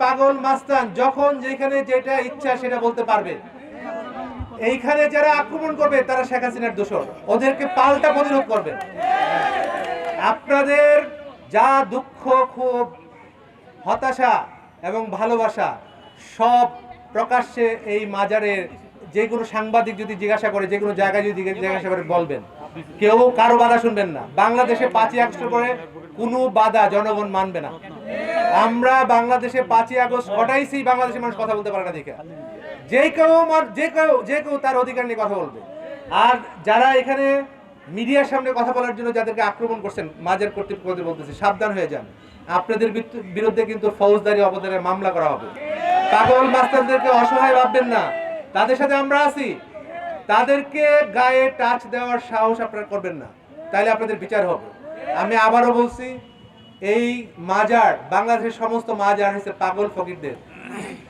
পাগল মাস্তান যখন যেখানে যেটা ইচ্ছা সেটা বলতে পারবে। এইখানে যারা আক্রমণ করবে, তারা শেখ হাসিনার দোষর। ওদেরকে পাল্টা প্রতিরোধ করবে। আপনাদের যা দুঃখ, ক্ষোভ, হতাশা এবং ভালোবাসা, সব প্রকাশ্যে এই মাজারের যে কোনো সাংবাদিক যদি জিজ্ঞাসা করে, যে কোনো জায়গায় যদি জিজ্ঞাসা করে বলবেন। কেউ কারও বাধা শুনবেন না। বাংলাদেশে পাঁচই আগস্ট করে কোনো বাধা জনগণ মানবে না। আমরা বাংলাদেশে পাঁচই আগস্ট ঘটাইছি, বাংলাদেশের মানুষ কথা বলতে পারে না দেখে। যে কেউ যে কেউ যে কেউ তার অধিকার নিয়ে কথা বলবে। আর যারা এখানে মিডিয়ার সামনে কথা বলার জন্য যাদেরকে আক্রমণ করছেন মাঝের কর্তৃপক্ষদের বলতেছে, সাবধান হয়ে যান। আপনাদের বিরুদ্ধে কিন্তু ফৌজদারি অবদানের মামলা করা হবে। পাগল মাস্টারদেরকে অসহায় ভাববেন না। তাদের সাথে আমরা আছি। তাদেরকে গায়ে টাচ দেওয়ার সাহস আপনারা করবেন না। তাইলে আপনাদের বিচার হবে। আমি আবারও বলছি এই মাজার, বাংলাদেশের সমস্ত মাজার হচ্ছে পাগল ফকিরদের।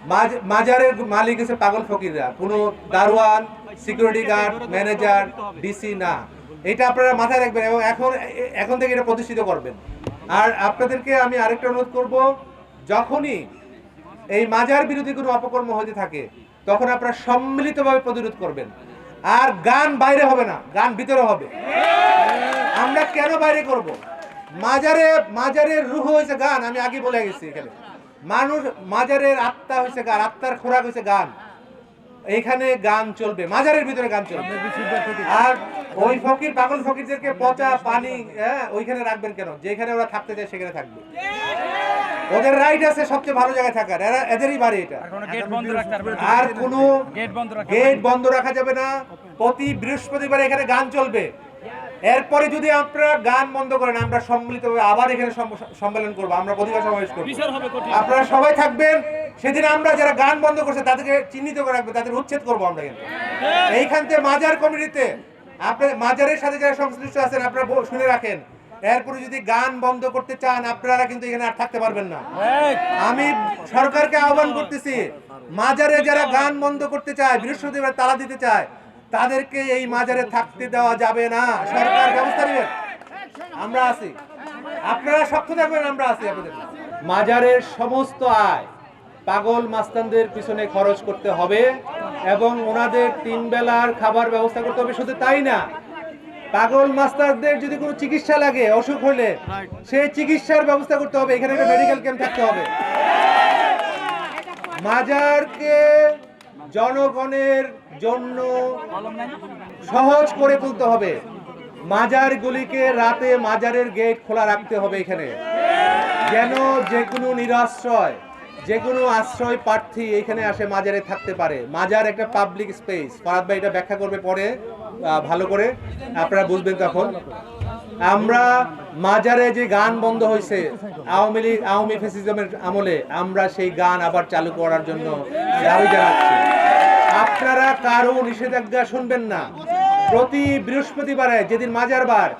মাজ- মাজারের মালিক হচ্ছে পাগল ফকিররা। কোনো দারোয়ান সিকিউরিটি গার্ড ম্যানেজার ডিসি না। এটা আপনারা মাথায় রাখবেন এবং এখন এখন থেকে এটা প্রতিষ্ঠিত করবেন। আর আপনাদেরকে আমি আরেকটা অনুরোধ করব, যখনই এই মাজার বিরোধী কোনো অপকর্ম হতে থাকে, তখন আপনারা সম্মিলিতভাবে প্রতিরোধ করবেন। আর গান বাইরে হবে না, গান ভিতরে হবে। আমরা কেন বাইরে করব? মাজারে মাজারের রুহ হয়েছে গান আমি আগে বলে গেছি এখানে। মানুষ মাজারের আত্মা হয়েছে গান আত্মার খোরাক হয়েছে গান। এইখানে গান চলবে মাজারের ভিতরে গান চলবে। আর ওই ফকির পাগল ফকিরদেরকে পচা পানি হ্যাঁ ওইখানে রাখবেন কেন? যেখানে ওরা থাকতে চায় সেখানে থাকবে। ওদের রাইট আছে সবচেয়ে ভালো জায়গায় থাকার এরা এদেরই বাড়ি এটা। আর কোনো গেট বন্ধ রাখা যাবে না। প্রতি বৃহস্পতিবার এখানে গান চলবে। এরপরে যদি আপনারা গান বন্ধ করেন আমরা সম্মিলিতভাবে আবার এখানে সম্মেলন করব আমরা প্রতিভা সমাবেশ করব। আপনারা সবাই থাকবেন সেদিন আমরা যারা গান বন্ধ করছে তাদেরকে চিহ্নিত করে রাখব তাদের উচ্ছেদ করব আমরা কিন্তু। এইখান থেকে মাজার কমিটিতে আপনার মাজারের সাথে যারা সংশ্লিষ্ট আছেন আপনারা শুনে রাখেন। এরপরে যদি গান বন্ধ করতে চান আপনারা কিন্তু এখানে আর থাকতে পারবেন না। আমি সরকারকে আহ্বান করতেছি মাজারে যারা গান বন্ধ করতে চায় বৃহস্পতিবার তালা দিতে চায় তাদেরকে এই মাজারে থাকতে দেওয়া যাবে না। সরকার ব্যবস্থা নেবেন। আমরা আছি। আপনারা শক্ত থাকবেন আমরা আছি আপনাদের। মাজারের সমস্ত আয় পাগল মাস্তানদের পিছনে খরচ করতে হবে এবং ওনাদের তিন বেলার খাবার ব্যবস্থা করতে হবে। শুধু তাই না, পাগল মাস্টারদের যদি কোনো চিকিৎসা লাগে, অসুখ হলে সেই চিকিৎসার ব্যবস্থা করতে হবে। এখানে একটা মেডিকেল ক্যাম্প থাকতে হবে। মাজারকে জনগণের জন্য সহজ করে তুলতে হবে। মাজারগুলিকে রাতে মাজারের গেট খোলা রাখতে হবে এখানে। যেন যে কোনো নিরাশ্রয় যে কোনো আশ্রয় প্রার্থী এখানে আসে মাজারে থাকতে পারে। মাজার একটা পাবলিক স্পেস ফারাদ ভাই এটা ব্যাখ্যা করবে পরে ভালো করে। আপনারা বুঝবেন তখন। আমরা মাজারে যে গান বন্ধ হয়েছে আওয়ামী লীগ আওয়ামী ফেসিজমের আমলে আমরা সেই গান আবার চালু করার জন্য দাবি জানাচ্ছি। আপনারা কারও নিষেধাজ্ঞা শুনবেন না। প্রতি বৃহস্পতিবারে যেদিন মাজার বার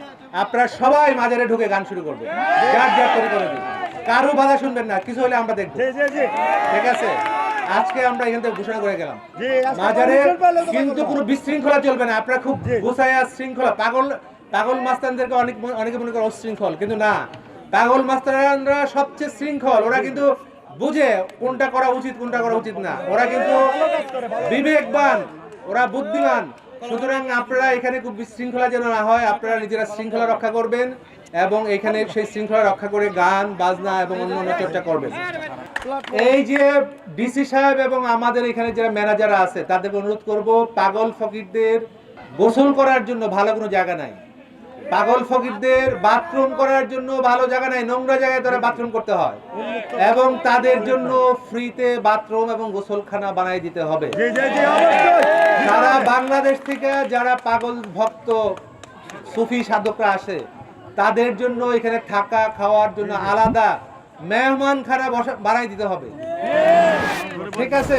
আপনারা সবাই মাজারে ঢুকে গান শুরু করবেন যার যার করে করে কারও বাধা শুনবেন না কিছু হলে আমরা দেখব। ঠিক আছে? আজকে আমরা এখান থেকে ঘোষণা করে গেলাম। মাজারে কিন্তু কোনো বিশৃঙ্খলা চলবে না। আপনারা খুব গুছাইয়া শৃঙ্খলা পাগল পাগল মাস্তানদেরকে অনেক অনেকে মনে করে অশৃঙ্খল, কিন্তু না। পাগল মাস্তানরা সবচেয়ে শৃঙ্খল। ওরা কিন্তু বুঝে কোনটা করা উচিত, কোনটা করা উচিত না। ওরা কিন্তু বিবেকবান, ওরা বুদ্ধিমান। সুতরাং আপনারা এখানে খুব বিশৃঙ্খলা যেন না হয়, আপনারা নিজেরা শৃঙ্খলা রক্ষা করবেন এবং এখানে সেই শৃঙ্খলা রক্ষা করে গান, বাজনা এবং অন্যান্য চর্চা করবেন। এই যে ডিসি সাহেব এবং আমাদের এখানে যারা ম্যানেজার আছে, তাদেরকে অনুরোধ করব, পাগল ফকিরদের গোসল করার জন্য ভালো কোনো জায়গা নাই। পাগল ফকিরদের বাথরুম করার জন্য ভালো জায়গা নাই নোংরা জায়গায় তারা বাথরুম করতে হয়। এবং তাদের জন্য ফ্রিতে বাথরুম এবং গোসলখানা বানাই দিতে হবে। সারা বাংলাদেশ থেকে যারা পাগল ভক্ত সুফি সাধকরা আসে তাদের জন্য এখানে থাকা খাওয়ার জন্য আলাদা মেহমানখানা বসা বানাই দিতে হবে। ঠিক আছে?